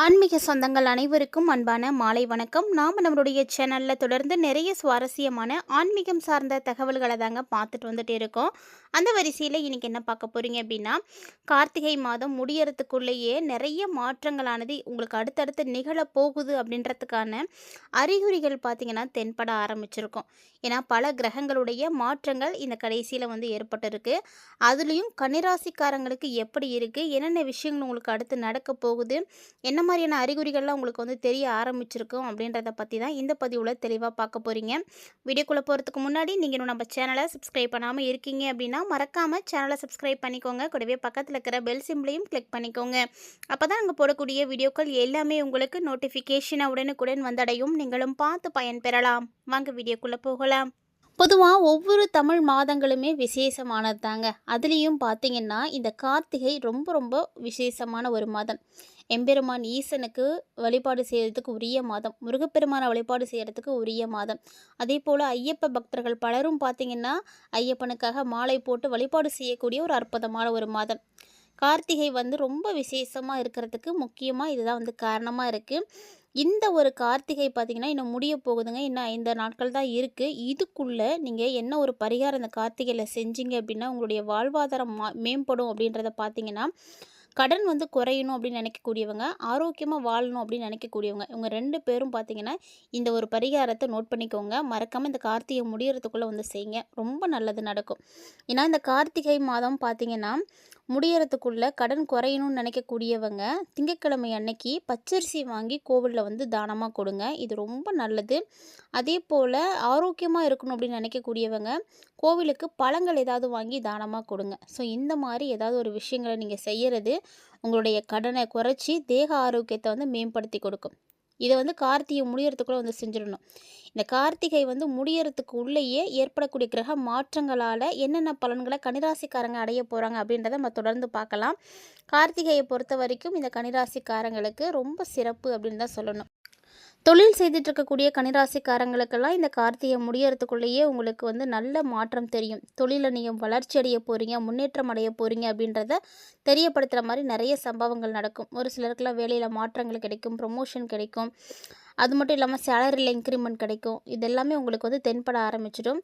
ஆன்மீக சொந்தங்கள் அனைவருக்கும் அன்பான மாலை வணக்கம். நாம் நம்மளுடைய சேனலில் தொடர்ந்து நிறைய சுவாரஸ்யமான ஆன்மீகம் சார்ந்த தகவல்களை தாங்க பார்த்துட்டு வந்துட்டு இருக்கோம். அந்த வரிசையில் இன்றைக்கி என்ன பார்க்க போகிறீங்க அப்படின்னா கார்த்திகை மாதம் முடியறதுக்குள்ளேயே நிறைய மாற்றங்களானது உங்களுக்கு அடுத்தடுத்து நிகழப்போகுது அப்படின்றதுக்கான அறிகுறிகள் பார்த்திங்கன்னா தென்பட ஆரம்பிச்சிருக்கும். ஏன்னா பல கிரகங்களுடைய மாற்றங்கள் இந்த கடைசியில் வந்து ஏற்பட்டிருக்கு. அதுலேயும் கன்னிராசிக்காரங்களுக்கு எப்படி இருக்குது என்னென்ன விஷயங்கள் உங்களுக்கு அடுத்து நடக்க போகுது? என்ன மாதிரியான அறிகுறிகள்லாம் உங்களுக்கு வந்து தெரிய ஆரம்பிச்சிருக்கும் அப்படின்றத பற்றி தான் இந்த பதிவில் தெளிவாக பார்க்க போகிறீங்க வீடியோக்குள்ளே போகிறதுக்கு முன்னாடி நீங்கள் நம்ம சேனலை சப்ஸ்கிரைப் பண்ணாமல் இருக்கீங்க அப்படின்னா மறக்காமல் சேனலை சப்ஸ்கிரைப் பண்ணிக்கோங்க. கூடவே பக்கத்தில் இருக்கிற பெல் சிம்பிளையும் கிளிக் பண்ணிக்கோங்க. அப்போ தான் அங்கே போடக்கூடிய வீடியோக்கள் எல்லாமே உங்களுக்கு நோட்டிஃபிகேஷனை உடனுக்குடன் வந்தடையும். நீங்களும் பார்த்து பயன்பெறலாம். வாங்க வீடியோக்குள்ளே போகலாம். பொதுவாக ஒவ்வொரு தமிழ் மாதங்களுமே விசேஷமானது தாங்க. அதுலேயும் பார்த்தீங்கன்னா இந்த கார்த்திகை ரொம்ப ரொம்ப விசேஷமான ஒரு மாதம். எம்பெருமான் ஈசனுக்கு வழிபாடு செய்கிறதுக்கு உரிய மாதம். முருகப்பெருமானை வழிபாடு செய்கிறதுக்கு உரிய மாதம். அதே போல் ஐயப்ப பக்தர்கள் பலரும் பார்த்தீங்கன்னா ஐயப்பனுக்காக மாலை போட்டு வழிபாடு செய்யக்கூடிய ஒரு அற்புதமான ஒரு மாதம். கார்த்திகை வந்து ரொம்ப விசேஷமாக இருக்கிறதுக்கு முக்கியமாக இதுதான் வந்து காரணமாக இருக்குது இந்த ஒரு கார்த்திகை பார்த்திங்கன்னா இன்னும் முடிய போகுதுங்க. இன்னும் ஐந்து நாட்கள் தான் இருக்குது இதுக்குள்ளே நீங்கள் என்ன ஒரு பரிகாரம் இந்த கார்த்திகையில் செஞ்சீங்க அப்படின்னா உங்களுடைய வாழ்வாதாரம் மா மேம்படும் அப்படின்றத பார்த்தீங்கன்னா கடன் வந்து குறையணும் அப்படின்னு நினைக்கக்கூடியவங்க ஆரோக்கியமாக வாழணும் அப்படின்னு நினைக்கக்கூடியவங்க இவங்க ரெண்டு பேரும் பார்த்தீங்கன்னா இந்த ஒரு பரிகாரத்தை நோட் பண்ணிக்கோங்க. மறக்காமல் இந்த கார்த்திகை முடியறதுக்குள்ளே வந்து செய்யுங்க. ரொம்ப நல்லது நடக்கும். ஏன்னா இந்த கார்த்திகை மாதம் பார்த்தீங்கன்னா முடியறதுக்குள்ளே கடன் குறையணும்னு நினைக்கக்கூடியவங்க திங்கட்கிழமை அன்னைக்கு பச்சரிசி வாங்கி கோவிலில் வந்து தானமாக கொடுங்க. இது ரொம்ப நல்லது. அதே போல் ஆரோக்கியமாக இருக்கணும் அப்படின்னு நினைக்கக்கூடியவங்க கோவிலுக்கு பழங்கள் ஏதாவது வாங்கி தானமாக கொடுங்க. ஸோ இந்த மாதிரி ஏதாவது ஒரு விஷயங்களை நீங்கள் செய்கிறது உங்களுடைய கடனை குறைச்சி தேக ஆரோக்கியத்தை வந்து மேம்படுத்தி கொடுக்கும். இதை வந்து கார்த்திகை முடியறதுக்குள்ளே வந்து செஞ்சிடணும். இந்த கார்த்திகை வந்து முடியறதுக்கு உள்ளேயே ஏற்படக்கூடிய கிரக மாற்றங்களால் என்னென்ன பலன்களை கனிராசிக்காரங்க அடைய போகிறாங்க அப்படின்றத நம்ம தொடர்ந்து பார்க்கலாம். கார்த்திகையை பொறுத்த வரைக்கும் இந்த கனிராசிக்காரங்களுக்கு ரொம்ப சிறப்பு அப்படின்னு தான் சொல்லணும். தொழில் செய்துட்டு இருக்கக்கூடிய கனிராசிக்காரங்களுக்கெல்லாம் இந்த கார்த்திகை முடியறதுக்குள்ளேயே உங்களுக்கு வந்து நல்ல மாற்றம் தெரியும். தொழிலில் நீங்கள் வளர்ச்சி அடைய போகிறீங்க முன்னேற்றம் அடைய போகிறீங்க அப்படின்றத தெரியப்படுத்துகிற மாதிரி நிறைய சம்பவங்கள் நடக்கும். ஒரு சிலருக்குலாம் வேலையில் மாற்றங்கள் கிடைக்கும் ப்ரொமோஷன் கிடைக்கும். அது மட்டும் இல்லாமல் சேலரியில் இன்க்ரிமெண்ட் கிடைக்கும். இது எல்லாமே உங்களுக்கு வந்து தென்பட ஆரம்பிச்சிடும்.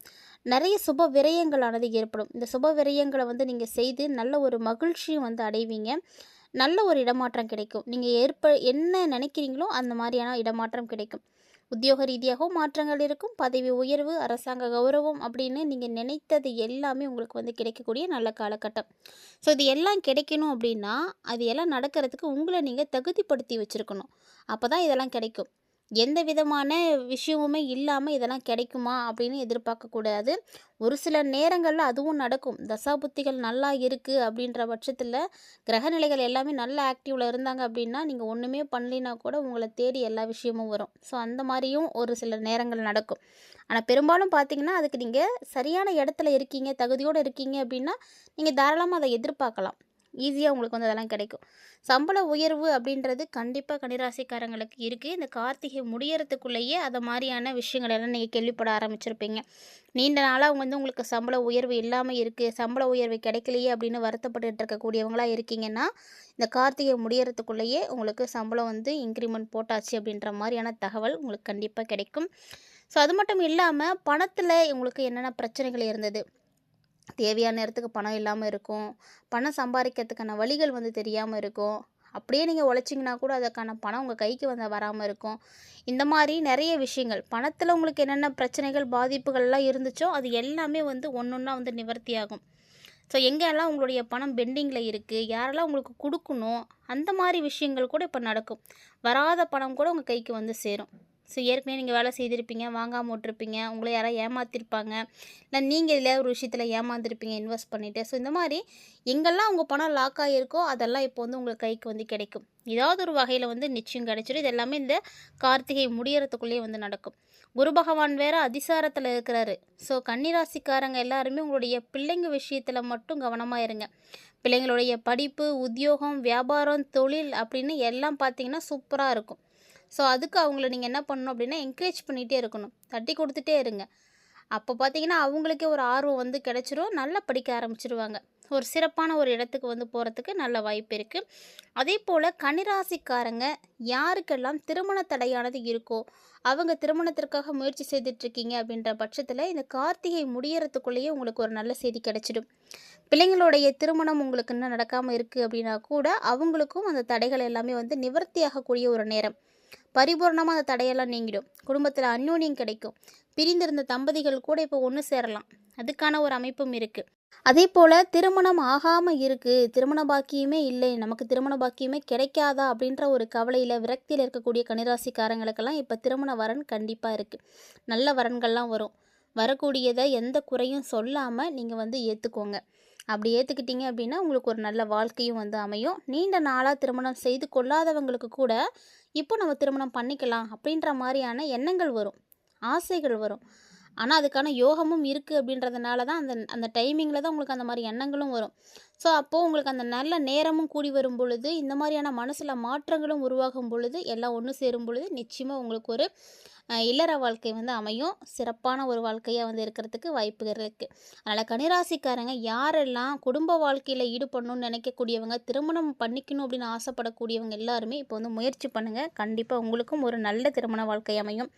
நிறைய சுப விரயங்களானது ஏற்படும். இந்த சுப விரயங்களை வந்து நீங்கள் செய்து நல்ல ஒரு மகிழ்ச்சியும் வந்து அடைவீங்க. நல்ல ஒரு இடமாற்றம் கிடைக்கும். நீங்கள் ஏற்ப என்ன நினைக்கிறீங்களோ அந்த மாதிரியான இடமாற்றம் கிடைக்கும். உத்தியோக ரீதியாகவும் மாற்றங்கள் இருக்கும். பதவி உயர்வு அரசாங்க கௌரவம் அப்படின்னு நீங்கள் நினைத்தது எல்லாமே உங்களுக்கு வந்து கிடைக்கக்கூடிய நல்ல காலகட்டம். ஸோ இது எல்லாம் கிடைக்கணும் அப்படின்னா அது எல்லாம் நடக்கிறதுக்கு உங்களை நீங்கள் தகுதிப்படுத்தி வச்சுருக்கணும். அப்போ தான் இதெல்லாம் கிடைக்கும். எந்த விதமான விஷயமுமே இல்லாமல் இதெல்லாம் கிடைக்குமா அப்படின்னு எதிர்பார்க்கக்கூடாது ஒரு சில நேரங்களில் அதுவும் நடக்கும். தசாபுத்திகள் நல்லா இருக்குது அப்படின்ற பட்சத்தில் கிரகநிலைகள் எல்லாமே நல்ல ஆக்டிவில் இருந்தாங்க அப்படின்னா நீங்கள் ஒன்றுமே பண்ணலினா கூட உங்களை தேடி எல்லா விஷயமும் வரும். ஸோ அந்த மாதிரியும் ஒரு சில நேரங்கள் நடக்கும். ஆனால் பெரும்பாலும் பார்த்தீங்கன்னா அதுக்கு நீங்கள் சரியான இடத்துல இருக்கீங்க தகுதியோடு இருக்கீங்க அப்படின்னா நீங்கள் தாராளமாக அதை எதிர்பார்க்கலாம். ஈஸியாக உங்களுக்கு வந்து அதெல்லாம் கிடைக்கும். சம்பள உயர்வு அப்படின்றது கண்டிப்பாக கன்னிராசிக்காரங்களுக்கு இருக்குது இந்த கார்த்திகை முடியறதுக்குள்ளேயே அதை மாதிரியான விஷயங்கள் எல்லாம் நீங்கள் கேள்விப்பட ஆரம்பிச்சிருப்பீங்க. நீண்ட நாளாக அவங்க வந்து உங்களுக்கு சம்பள உயர்வு இல்லாமல் இருக்குது சம்பள உயர்வு கிடைக்கலையே அப்படின்னு வருத்தப்பட்டு இருக்கக்கூடியவங்களாக இருக்கீங்கன்னா இந்த கார்த்திகை முடியறதுக்குள்ளேயே உங்களுக்கு சம்பளம் வந்து இன்க்ரிமெண்ட் போட்டாச்சு அப்படின்ற மாதிரியான தகவல் உங்களுக்கு கண்டிப்பாக கிடைக்கும். ஸோ அது மட்டும் இல்லாமல் பணத்தில் உங்களுக்கு என்னென்ன பிரச்சனைகள் இருந்தது? தேவையான நேரத்துக்கு பணம் இல்லாமல் இருக்கும். பணம் சம்பாதிக்கிறதுக்கான வழிகள் வந்து தெரியாமல் இருக்கும். அப்படியே நீங்கள் உழைச்சிங்கன்னா கூட அதுக்கான பணம் உங்கள் கைக்கு வந்து வராமல் இருக்கும். இந்த மாதிரி நிறைய விஷயங்கள். பணத்தில் உங்களுக்கு என்னென்ன பிரச்சனைகள் பாதிப்புகள்லாம் இருந்துச்சோ அது எல்லாமே வந்து ஒன்று ஒன்றா வந்து நிவர்த்தி ஆகும் ஸோ எங்கெல்லாம் உங்களுடைய பணம் பெண்டிங்கில் இருக்குது யாரெல்லாம் உங்களுக்கு கொடுக்கணும் அந்த மாதிரி விஷயங்கள் கூட இப்போ நடக்கும். வராத பணம் கூட உங்கள் கைக்கு வந்து சேரும். ஸோ ஏற்கனவே நீங்கள் வேலை செய்திருப்பீங்க வாங்காமல் விட்ருப்பீங்க உங்களை யாராவது ஏமாற்றிருப்பாங்க இல்லை நீங்கள் இதில் ஒரு விஷயத்தில் ஏமாந்துருப்பீங்க இன்வெஸ்ட் பண்ணிவிட்டு ஸோ இந்த மாதிரி எங்கெல்லாம் உங்கள் பணம் லாக் ஆகிருக்கோ அதெல்லாம் இப்போ வந்து உங்கள் கைக்கு வந்து கிடைக்கும். ஏதாவது ஒரு வகையில் வந்து நிச்சயம் கிடைச்சிடும் இது எல்லாமே இந்த கார்த்திகை முடியறதுக்குள்ளேயே வந்து நடக்கும். குரு பகவான் வேறு அதிசாரத்தில் இருக்கிறாரு. ஸோ கன்னிராசிக்காரங்க எல்லாருமே உங்களுடைய பிள்ளைங்க விஷயத்தில் மட்டும் கவனமாக இருங்க. பிள்ளைங்களுடைய படிப்பு உத்தியோகம் வியாபாரம் தொழில் அப்படின்னு எல்லாம் பார்த்தீங்கன்னா சூப்பராக இருக்கும். ஸோ அதுக்கு அவங்கள நீங்கள் என்ன பண்ணணும் அப்படின்னா என்கரேஜ் பண்ணிகிட்டே இருக்கணும். தட்டி கொடுத்துட்டே இருங்க. அப்போ பார்த்தீங்கன்னா அவங்களுக்கே ஒரு ஆர்வம் வந்து கிடச்சிரும். நல்லா படிக்க ஆரம்பிச்சிருவாங்க. ஒரு சிறப்பான ஒரு இடத்துக்கு வந்து போகிறதுக்கு நல்ல வாய்ப்பு இருக்குது அதே போல் கனிராசிக்காரங்க யாருக்கெல்லாம் திருமண தடையானது இருக்கோ அவங்க திருமணத்திற்காக முயற்சி செய்துட்ருக்கீங்க அப்படின்ற பட்சத்தில் இந்த கார்த்திகை முடியறதுக்குள்ளேயே உங்களுக்கு ஒரு நல்ல செய்தி கிடச்சிடும். பிள்ளைங்களுடைய திருமணம் உங்களுக்கு இன்னும் நடக்காமல் இருக்குது அப்படின்னா கூட அவங்களுக்கும் அந்த தடைகள் எல்லாமே வந்து நிவர்த்தியாகக்கூடிய ஒரு நேரம். பரிபூர்ணமாக அந்த தடையெல்லாம் நீங்கிடும். குடும்பத்தில் அந்யோன்யம் கிடைக்கும். பிரிந்திருந்த தம்பதிகள் கூட இப்போ ஒன்று சேரலாம். அதுக்கான ஒரு அமைப்பும் இருக்குது அதே போல் திருமணம் ஆகாமல் இருக்குது திருமண பாக்கியமே இல்லை. நமக்கு திருமண பாக்கியமே கிடைக்காதா அப்படின்ற ஒரு கவலையில் விரக்தியில் இருக்கக்கூடிய கனிராசிக்காரங்களுக்கெல்லாம் இப்போ திருமண வரன் கண்டிப்பாக இருக்குது நல்ல வரன்கள்லாம் வரும். வரக்கூடியதை எந்த குறையும் சொல்லாமல் நீங்கள் வந்து ஏற்றுக்கோங்க அப்படி ஏற்றுக்கிட்டீங்க அப்படின்னா உங்களுக்கு ஒரு நல்ல வாழ்க்கையும் வந்து அமையும். நீண்ட நாளாக திருமணம் செய்து கொள்ளாதவங்களுக்கு கூட இப்போ நம்ம திருமணம் பண்ணிக்கலாம் அப்படின்ற மாதிரியான எண்ணங்கள் வரும் ஆசைகள் வரும். ஆனால் அதுக்கான யோகமும் இருக்குது அப்படின்றதுனால தான் அந்த அந்த டைமிங்கில் தான் உங்களுக்கு அந்த மாதிரி எண்ணங்களும் வரும். ஸோ அப்போது உங்களுக்கு அந்த நல்ல நேரமும் கூடி வரும் பொழுது இந்த மாதிரியான மனசில் மாற்றங்களும் உருவாகும் பொழுது எல்லாம் ஒன்று சேரும் பொழுது நிச்சயமாக உங்களுக்கு ஒரு இல்லற வாழ்க்கை வந்து அமையும். சிறப்பான ஒரு வாழ்க்கையாக வந்து இருக்கிறதுக்கு வாய்ப்புகள் இருக்குது அதனால் கனிராசிக்காரங்க யாரெல்லாம் குடும்ப வாழ்க்கையில் ஈடுபடணும்னு நினைக்கக்கூடியவங்க திருமணம் பண்ணிக்கணும் அப்படின்னு ஆசைப்படக்கூடியவங்க எல்லாருமே இப்போ வந்து முயற்சி பண்ணுங்கள் கண்டிப்பாக உங்களுக்கும் ஒரு நல்ல திருமண வாழ்க்கை அமையும்.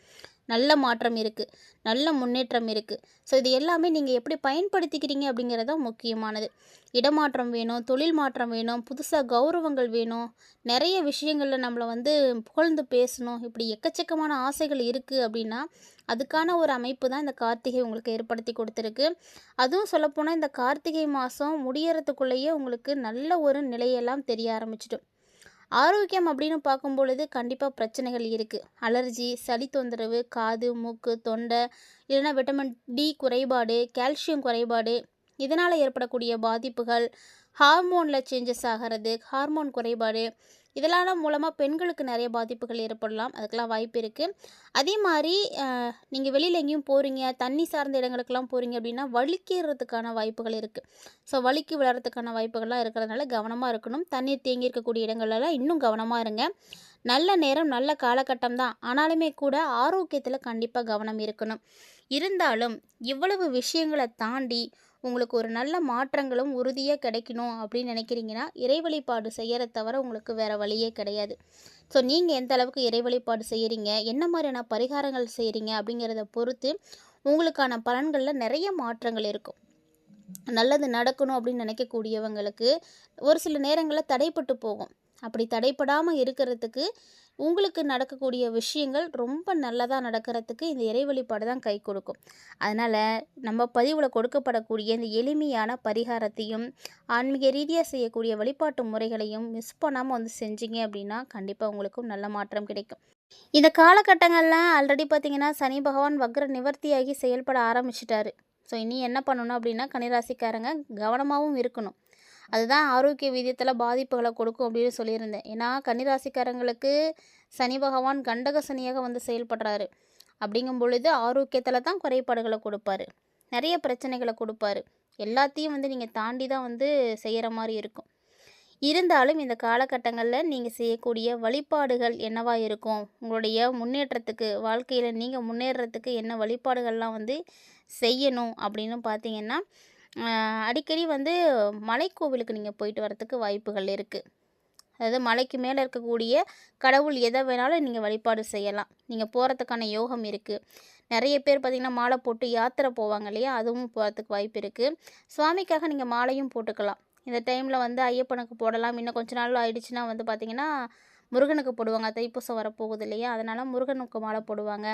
நல்ல மாற்றம் இருக்குது நல்ல முன்னேற்றம் இருக்குது ஸோ இது எல்லாமே நீங்கள் எப்படி பயன்படுத்திக்கிறீங்க அப்படிங்கிறது தான் முக்கியமானது. இடமாற்றம் வேணும் தொழில் மாற்றம் வேணும் புதுசாக கௌரவங்கள் வேணும். நிறைய விஷயங்களில் நம்மளை வந்து புகழ்ந்து பேசணும். இப்படி எக்கச்சக்கமான ஆசைகள் இருக்குது அப்படின்னா அதுக்கான ஒரு அமைப்பு தான் இந்த கார்த்திகை உங்களுக்கு ஏற்படுத்தி கொடுத்துருக்கு. அதுவும் சொல்லப்போனால் இந்த கார்த்திகை மாதம் முடியறதுக்குள்ளேயே உங்களுக்கு நல்ல ஒரு நிலையெல்லாம் தெரிய ஆரம்பிச்சிடும். ஆரோக்கியம் அப்படின்னு பார்க்கும் பொழுது கண்டிப்பாக பிரச்சனைகள் இருக்குது அலர்ஜி சளி தொந்தரவு காது மூக்கு தொண்டை இல்லைன்னா விட்டமின் டி குறைபாடு கால்சியம் குறைபாடு இதனால் ஏற்படக்கூடிய பாதிப்புகள் ஹார்மோனில் சேஞ்சஸ் ஆகிறது ஹார்மோன் குறைபாடு இதெல்லாம் மூலமாக பெண்களுக்கு நிறைய பாதிப்புகள் ஏற்படலாம். அதுக்கெல்லாம் வாய்ப்பு இருக்குது அதே மாதிரி நீங்கள் வெளியில் எங்கேயும் போகிறீங்க தண்ணி சார்ந்த இடங்களுக்கெல்லாம் போகிறீங்க அப்படின்னா வலிக்கிறதுக்கான வாய்ப்புகள் இருக்குது ஸோ வலிக்கு விழறதுக்கான வாய்ப்புகள்லாம் இருக்கிறதுனால கவனமாக இருக்கணும். தண்ணீர் தேங்கி இருக்கக்கூடிய இடங்கள்லாம் இன்னும் கவனமாக இருங்க. நல்ல நேரம் நல்ல காலகட்டம் தான். ஆனாலுமே கூட ஆரோக்கியத்தில் கண்டிப்பாக கவனம் இருக்கணும். இருந்தாலும் இவ்வளவு விஷயங்களை தாண்டி உங்களுக்கு ஒரு நல்ல மாற்றங்களும் உறுதியாக கிடைக்கணும் அப்படின்னு நினைக்கிறீங்கன்னா இறை வழிபாடு செய்கிறத தவிர உங்களுக்கு வேறு வழியே கிடையாது. ஸோ நீங்கள் எந்த அளவுக்கு இறை வழிபாடு செய்கிறீங்க என்ன மாதிரியான பரிகாரங்கள் செய்கிறீங்க அப்படிங்கிறத பொறுத்து உங்களுக்கான பலன்களில் நிறைய மாற்றங்கள் இருக்கும். நல்லது நடக்கணும் அப்படின்னு நினைக்கக்கூடியவங்களுக்கு ஒரு சில நேரங்களில் தடைப்பட்டு போகும். அப்படி தடைப்படாமல் இருக்கிறதுக்கு உங்களுக்கு நடக்கக்கூடிய விஷயங்கள் ரொம்ப நல்லதாக நடக்கிறதுக்கு இந்த இறை வழிபாடு தான் கை கொடுக்கும். அதனால் நம்ம பதிவில் கொடுக்கப்படக்கூடிய இந்த எளிமையான பரிகாரத்தையும் ஆன்மீக ரீதியாக செய்யக்கூடிய வழிபாட்டு முறைகளையும் மிஸ் பண்ணாமல் வந்து செஞ்சீங்க அப்படின்னா கண்டிப்பாக உங்களுக்கும் நல்ல மாற்றம் கிடைக்கும். இந்த காலகட்டங்களில் ஆல்ரெடி பார்த்திங்கன்னா சனி பகவான் வக்ர நிவர்த்தியாகி செயல்பட ஆரம்பிச்சிட்டாரு. ஸோ இனி என்ன பண்ணணும் அப்படின்னா கனிராசிக்காரங்க கவனமாகவும் இருக்கணும். அதுதான் ஆரோக்கிய விதத்தில் பாதிப்புகளை கொடுக்கும் அப்படின்னு சொல்லியிருந்தேன். ஏன்னா கன்னிராசிக்காரங்களுக்கு சனி பகவான் கண்டக சனியாக வந்து செயல்படுறாரு. அப்படிங்கும் பொழுது ஆரோக்கியத்தில் தான் குறைபாடுகளை கொடுப்பாரு. நிறைய பிரச்சனைகளை கொடுப்பாரு. எல்லாத்தையும் வந்து நீங்கள் தாண்டி தான் வந்து செய்கிற மாதிரி இருக்கும். இருந்தாலும் இந்த காலகட்டங்களில் நீங்கள் செய்யக்கூடிய வழிபாடுகள் என்னவாக இருக்கும்? உங்களுடைய முன்னேற்றத்துக்கு வாழ்க்கையில் நீங்கள் முன்னேறத்துக்கு என்ன வழிபாடுகள்லாம் வந்து செய்யணும் அப்படின்னு பார்த்தீங்கன்னா அடிக்கடி வந்து மலைக்கோவிலுக்கு நீங்கள் போயிட்டு வரத்துக்கு வாய்ப்புகள் இருக்குது அதாவது மலைக்கு மேலே இருக்கக்கூடிய கடவுள் எதை வேணாலும் நீங்கள் வழிபாடு செய்யலாம். நீங்கள் போகிறதுக்கான யோகம் இருக்குது நிறைய பேர் பார்த்திங்கன்னா மாலை போட்டு யாத்திரை போவாங்க இல்லையா? அதுவும் போகிறதுக்கு வாய்ப்பு இருக்குது சுவாமிக்காக நீங்கள் மாலையும் போட்டுக்கலாம். இந்த டைமில் வந்து ஐயப்பனுக்கு போடலாம். இன்னும் கொஞ்ச நாள் ஆயிடுச்சுன்னா வந்து பார்த்திங்கன்னா முருகனுக்கு போடுவாங்க. தைப்பூசம் வரப்போகுது இல்லையா? அதனால் முருகனுக்கு மாலை போடுவாங்க.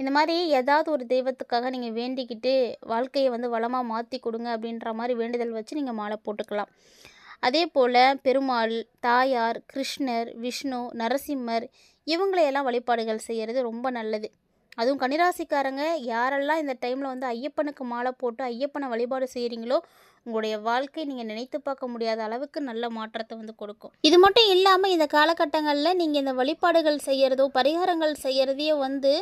இந்த மாதிரி ஏதாவது ஒரு தெய்வத்துக்காக நீங்கள் வேண்டிக்கிட்டு வாழ்க்கையை வந்து வளமாக மாற்றி கொடுங்க அப்படின்ற மாதிரி வேண்டுதல் வச்சு நீங்கள் மாலை போட்டுக்கலாம். அதே போல் பெருமாள் தாயார் கிருஷ்ணர் விஷ்ணு நரசிம்மர் இவங்களையெல்லாம் வழிபாடுகள் செய்கிறது ரொம்ப நல்லது. அதுவும் கன்னிராசிக்காரங்க யாரெல்லாம் இந்த டைமில் வந்து ஐயப்பனுக்கு மாலை போட்டு ஐயப்பனை வழிபாடு செய்கிறீங்களோ உங்களுடைய வாழ்க்கை நீங்கள் நினைத்து பார்க்க முடியாத அளவுக்கு நல்ல மாற்றத்தை வந்து கொடுக்கும். இது மட்டும் இல்லாமல் இந்த காலகட்டங்களில் நீங்கள் இந்த வழிபாடுகள் செய்கிறதோ பரிகாரங்கள் செய்கிறதையோ வந்து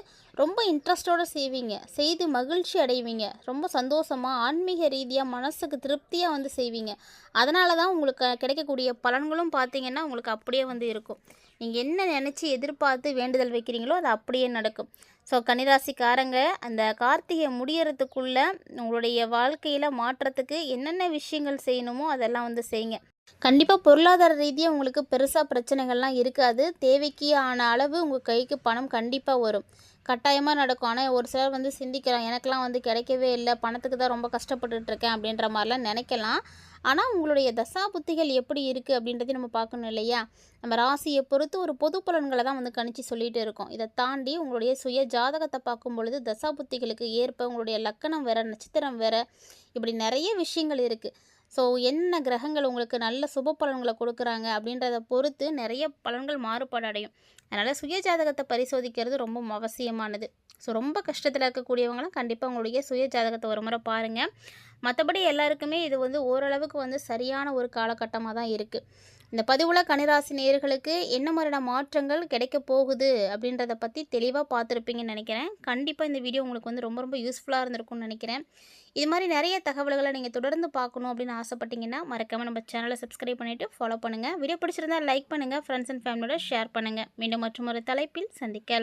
ரொம்ப இன்ட்ரெஸ்டோடு செய்வீங்க. செய்து மகிழ்ச்சி அடைவீங்க. ரொம்ப சந்தோஷமாக ஆன்மீக ரீதியாக மனசுக்கு திருப்தியாக வந்து செய்வீங்க. அதனால தான் உங்களுக்கு கிடைக்கக்கூடிய பலன்களும் பார்த்தீங்கன்னா உங்களுக்கு அப்படியே வந்து இருக்கும். நீங்கள் என்ன நினச்சி எதிர்பார்த்து வேண்டுதல் வைக்கிறீங்களோ அது அப்படியே நடக்கும். ஸோ கன்னிராசிக்காரங்க அந்த கார்த்திகை முடியறதுக்குள்ளே உங்களுடைய வாழ்க்கையில் மாற்றத்துக்கு என்னென்ன விஷயங்கள் செய்யணுமோ அதெல்லாம் வந்து செய்யுங்க. கண்டிப்பாக பொருளாதார ரீதியாக உங்களுக்கு பெருசாக பிரச்சனைகள்லாம் இருக்காது. தேவைக்கு ஆன அளவு உங்கள் கைக்கு பணம் கண்டிப்பாக வரும். கட்டாயமாக நடக்கும். ஆனால் ஒரு சிலர் வந்து சிந்திக்கிறோம் எனக்கெலாம் வந்து கிடைக்கவே இல்லை. பணத்துக்கு தான் ரொம்ப கஷ்டப்பட்டுட்டு இருக்கேன் அப்படின்ற மாதிரிலாம் நினைக்கலாம். ஆனால் உங்களுடைய தசா புத்திகள் எப்படி இருக்குது அப்படின்றதையும் நம்ம பார்க்கணும் இல்லையா? நம்ம ராசியை பொறுத்து ஒரு பொது பலன்களை தான் வந்து கணிச்சு சொல்லிகிட்டு இருக்கோம். இதை தாண்டி உங்களுடைய சுய ஜாதகத்தை பார்க்கும் பொழுது தசா புத்திகளுக்கு ஏற்ப உங்களுடைய லக்கணம் வேறு நட்சத்திரம் வேறு இப்படி நிறைய விஷயங்கள் இருக்குது ஸோ என்ன கிரகங்கள் உங்களுக்கு நல்ல சுப பலன்களை கொடுக்குறாங்க அப்படின்றத பொறுத்து நிறைய பலன்கள் மாறுபாடு அடையும். அதனால் சுய ஜாதகத்தை பரிசோதிக்கிறது ரொம்ப அவசியமானது. ஸோ ரொம்ப கஷ்டத்தில் இருக்கக்கூடியவங்களும் கண்டிப்பாக உங்களுடைய சுய ஜாதகத்தை ஒரு முறை பாருங்கள் மற்றபடி எல்லாருக்குமே இது வந்து ஓரளவுக்கு வந்து சரியான ஒரு காலகட்டமாக தான் இருக்குது இந்த பதிவுல கனிராசி நேர்களுக்கு என்ன மாதிரியான மாற்றங்கள் கிடைக்க போகுது அப்படின்றத பற்றி தெளிவாக பார்த்துருப்பீங்கன்னு நினைக்கிறேன். கண்டிப்பாக இந்த வீடியோ உங்களுக்கு வந்து ரொம்ப ரொம்ப யூஸ்ஃபுல்லாக இருந்திருக்கும்னு நினைக்கிறேன். இது மாதிரி நிறைய தகவல்களை நீங்கள் தொடர்ந்து பார்க்கணும் அப்படின்னு ஆசைப்பட்டீங்கன்னா மறக்காமல் நம்ம சேனலை சப்ஸ்கிரைப் பண்ணிவிட்டு ஃபாலோ பண்ணுங்கள் வீடியோ பிடிச்சிருந்தா லைக் பண்ணுங்கள் ஃப்ரெண்ட்ஸ் அண்ட் ஃபேமிலியோட ஷேர் பண்ணுங்கள் மீண்டும் மற்றும் ஒரு தலைப்பில் சந்திக்கலாம்.